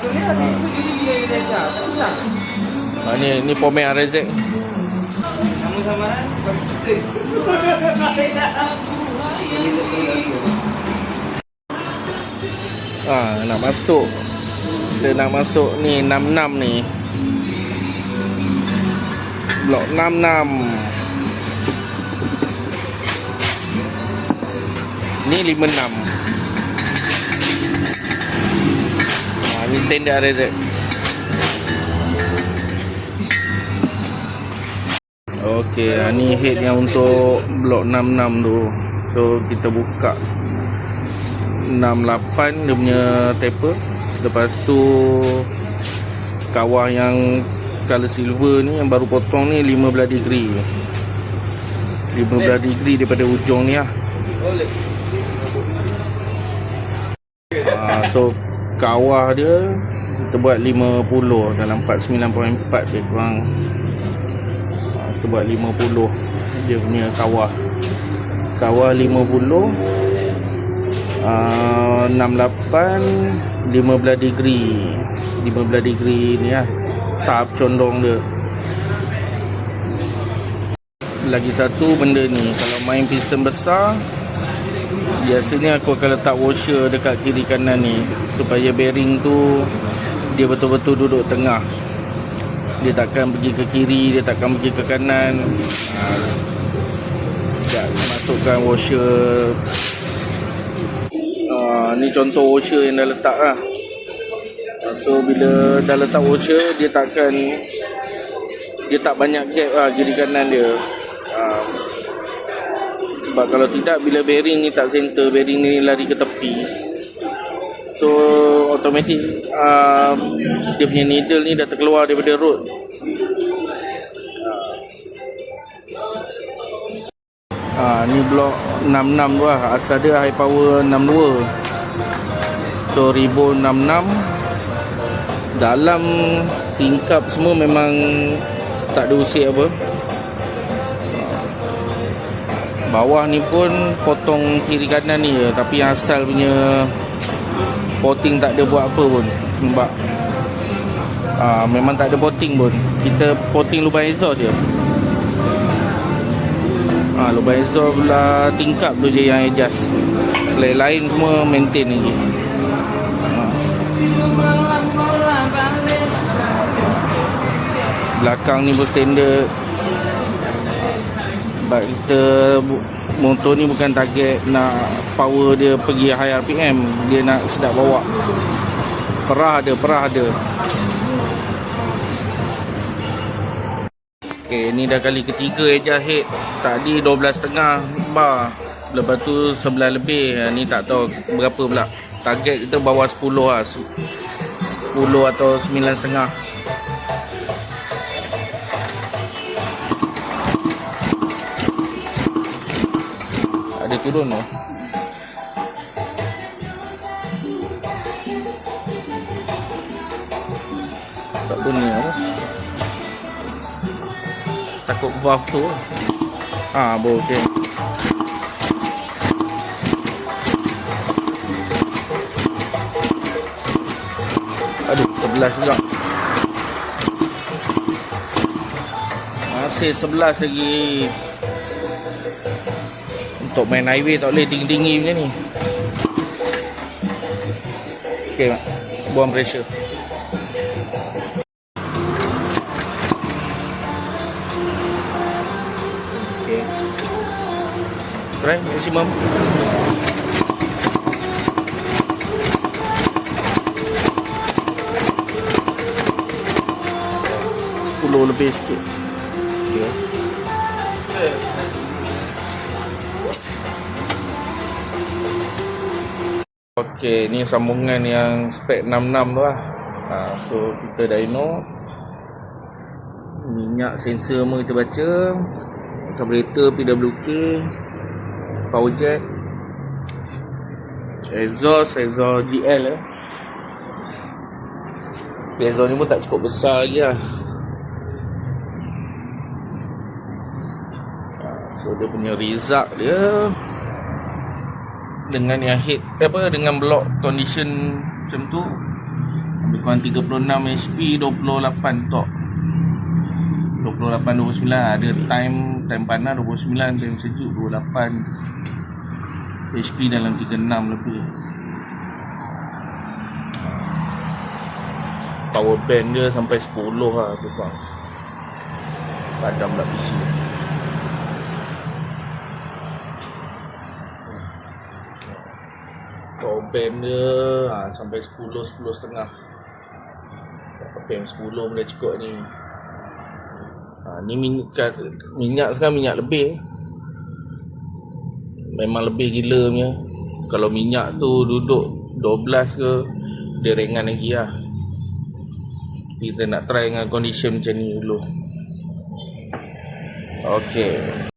tulis ada itu jadi dia dia dah. Tak susah. Ha, ni ni pomen Rezek. Nama samaran komputer. Ha, nak masuk. Kita nak masuk ni 66 ni. Blok 66. Ni 56. Standard Rezek. Okey, ha, ni head yang untuk blok 66 tu. So kita buka 68 dia punya taper. Lepas tu kawah yang color silver ni yang baru potong ni 15 degree. 15 degree daripada ujung ni lah. Ha, so kawah dia kita buat 50 dalam 49.4 dia kurang. Ha, kita buat 50 dia punya kawah kawah 50 uh, 68 15 degree. 15 degree ni lah tahap condong dia. Lagi satu benda ni kalau main piston besar biasanya aku akan letak washer dekat kiri kanan ni supaya bearing tu dia betul-betul duduk tengah. Dia takkan pergi ke kiri dia takkan pergi ke kanan. Ha, sekejap masukkan washer. Ha, ni contoh washer yang dah letak lah. Ha, so bila dah letak washer dia takkan dia tak banyak gap lah kiri kanan dia sebab kalau tidak bila bearing ni tak center bearing ni lari ke tepi. So automatic uh, dia punya needle ni dah terkeluar daripada road. Ah, ni blok 66 tu lah. Asal dia high power 62 So ribbon 66 Dalam tingkap semua memang Tak ada usik apa. Bawah ni pun potong kiri kanan ni je Tapi yang asal punya Potting tak ada buat apa pun Nampak Ah, Memang tak ada potting pun Kita potting lubang exhaust je Ha, lubang exhaust pula tingkap tu je yang adjust. Lain-lain semua maintain lagi. Ha. Belakang ni pun standard. Sebab kita motor ni bukan target nak power dia pergi high RPM. Dia nak sedap bawa. Perah ada, perah ada. Okay, ni dah kali ketiga adjust head. Tadi 12.5 bar. Lepas tu 11 lebih. Ha, Ni tak tahu berapa pula. Target kita bawah 10 lah. Se- 10 atau 9.5. turun tu. Tak bunyi apa. Takut valve tu. Ah, boleh okey. Aduh, sebelas juga. Masih sebelas lagi. Untuk main highway tak boleh tinggi-tinggi macam ni. Okey, mak. Buang pressure. Okey. Try maximum. Sepuluh lebih sikit. Okey. Okey, ni sambungan yang spek 66 tu lah. Ha, so kita dyno minyak sensor semua kita baca. Carburetor PWK power jack. Exhaust exhaust GL eh. Exhaust ni pun tak cukup besar lagi lah. Ah, so dia punya result dia dengan yang head apa dengan block condition macam tu Lebih kurang 36 HP 28 tok 28 29 ada time time panas 29 time sejuk 28 HP dalam 36 lebih. Power bank dia sampai 10 lah tu bang padam pula PC power bank dia ha, sampai 10 10 setengah. Bank 10 boleh cukup ni. Ha, ni minyak, minyak sekarang minyak lebih. Memang lebih gila punya. Kalau minyak tu duduk 12 ke dia ringan lagi lah. Kita nak try dengan condition macam ni dulu. Okay